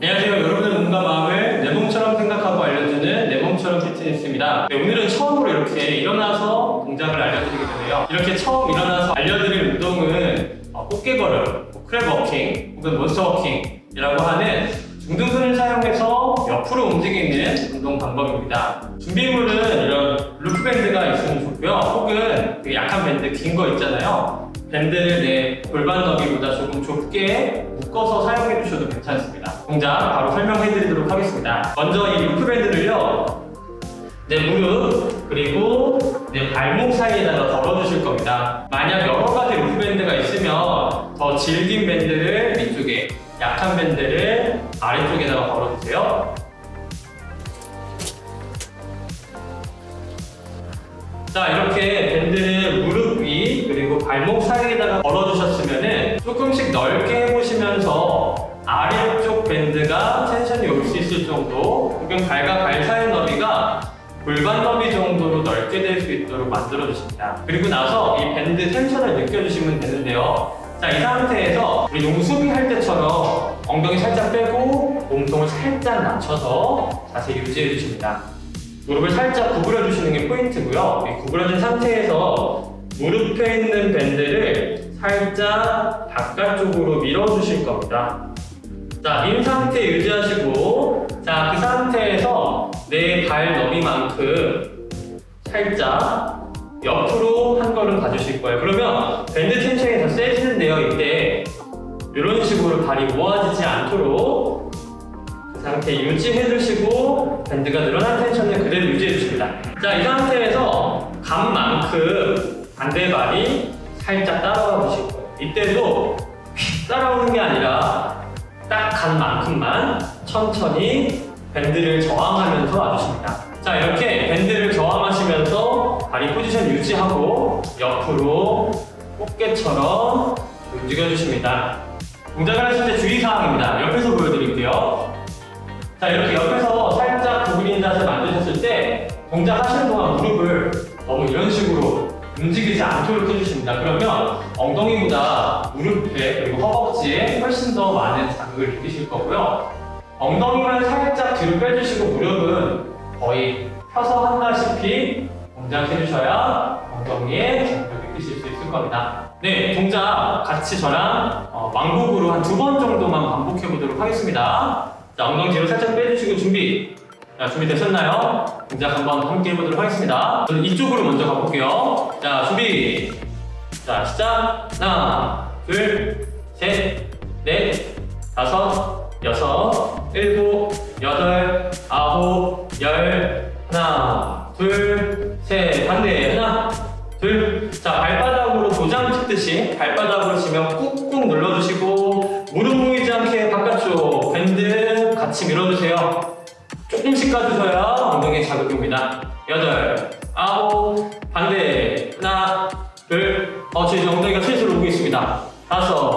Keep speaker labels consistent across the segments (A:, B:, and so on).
A: 안녕하세요. 여러분의 몸과 마음을 내 몸처럼 생각하고 알려주는 내 몸처럼 피트니스입니다. 네, 오늘은 처음으로 이렇게 일어나서 동작을 알려드리게 되네요. 이렇게 처음 일어나서 알려드릴 운동은 어, 꽃게걸음, 뭐 크랩워킹, 혹은 몬스터워킹이라고 하는 중등근을 사용해서 옆으로 움직이는 운동 방법입니다. 준비물은 이런 루프밴드가 있으면 좋고요. 혹은 그 약한 밴드 긴 거 있잖아요. 밴드를 내 골반 너비보다 조금 좁게 묶어서 사용해 주셔도 괜찮습니다. 동작 바로 설명해 드리도록 하겠습니다. 먼저 이 루프 밴드를요. 내 무릎 그리고 내 발목 사이에다가 걸어 주실 겁니다. 만약 여러 가지 루프 밴드가 있으면 더 질긴 밴드를 위쪽에 약한 밴드를 아래쪽에다가 걸어 주세요. 자 이렇게 밴드를 그리고 발목 사이에다가 걸어주셨으면은 조금씩 넓게 해보시면서 아래쪽 밴드가 텐션이 올 수 있을 정도 혹은 발과 발 사이 너비가 골반 너비 정도로 넓게 될 수 있도록 만들어 주십니다. 그리고 나서 이 밴드 텐션을 느껴주시면 되는데요. 자, 이 상태에서 우리 농구 수비 할 때처럼 엉덩이 살짝 빼고 몸통을 살짝 낮춰서 자세 유지해 주십니다. 무릎을 살짝 구부려 주시는 게 포인트고요. 이 구부러진 상태에서 무릎에 있는 밴드를 살짝 바깥쪽으로 밀어 주실 겁니다. 자, 민 상태 유지하시고, 자, 그 상태에서 내 발 너비만큼 살짝 옆으로 한 걸음 가주실 거예요. 그러면 밴드 텐션이 더 세지는데요, 이때. 이런 식으로 발이 모아지지 않도록 그 상태 유지해 주시고 밴드가 늘어난 텐션을 그대로 유지해 주십니다. 자, 이 상태에서 간만큼 반대발이 살짝 따라와 주실 거예요. 이때도 휙 따라오는 게 아니라 딱 간 만큼만 천천히 밴드를 저항하면서 와주십니다. 자, 이렇게 밴드를 저항하시면서 다리 포지션 유지하고 옆으로 꽃게처럼 움직여주십니다. 동작을 하실 때 주의사항입니다. 옆에서 보여드릴게요. 자 이렇게 옆에서 살짝 구부린 자세 만드셨을 때 동작하시는 동안 무릎을 너무 이런 식으로 움직이지 않도록 해주십니다. 그러면 엉덩이보다 무릎에 그리고 허벅지에 훨씬 더 많은 자극을 느끼실 거고요. 엉덩이만 살짝 뒤로 빼주시고 무릎은 거의 펴서 한다시피 동작 해주셔야 엉덩이에 자극을 느끼실 수 있을 겁니다. 네, 동작 같이 저랑 어, 왕복으로 한 두 번 정도만 반복해 보도록 하겠습니다. 자, 엉덩이 뒤로 살짝 빼주시고 준비. 자, 준비되셨나요? 동작 한번 함께 해보도록 하겠습니다. 저는 이쪽으로 먼저 가볼게요. 자, 준비. 자, 시작. 하나, 둘, 셋, 넷, 다섯, 여섯, 일곱, 여덟, 아홉, 열. 하나, 둘, 셋. 반대. 하나, 둘. 자, 발바닥으로 도장 찍듯이 발바닥으로 치면 꾹꾹 눌러주시고 무릎 모이지 않게 바깥쪽 밴드 같이 밀어주세요. 조금씩 가주셔야 엉덩이 자극이 옵니다. 여덟, 아홉, 반대. 하나, 둘. 어, 지금 엉덩이가 슬슬 오고 있습니다. 다섯,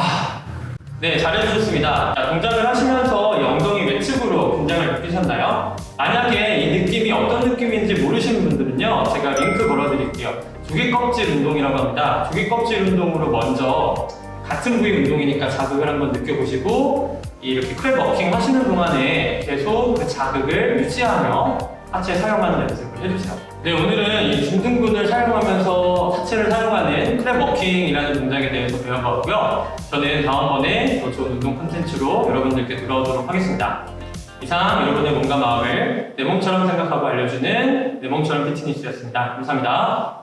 A: 아, 네, 잘해주셨습니다. 자, 동작을 하시면서 이 엉덩이 외측으로 긴장을 느끼셨나요? 만약에 이 느낌이 어떤 느낌인지 모르시는 분들은요, 제가 링크 걸어드릴게요. 조개 껍질 운동이라고 합니다. 조개 껍질 운동으로 먼저 같은 부위 운동이니까 자극을 한번 느껴보시고 이렇게 크랩 워킹 하시는 동안에 계속 그 자극을 유지하며 하체 사용하는 연습을 해주세요. 네, 오늘은 이 중등근을 하체를 사용하는 크랩 워킹이라는 동작에 대해서 배워봤고요. 저는 다음번에 더 좋은 운동 콘텐츠로 여러분들께 돌아오도록 하겠습니다. 이상 여러분의 몸과 마음을 내 몸처럼 생각하고 알려주는 내 몸처럼 피트니스였습니다. 감사합니다.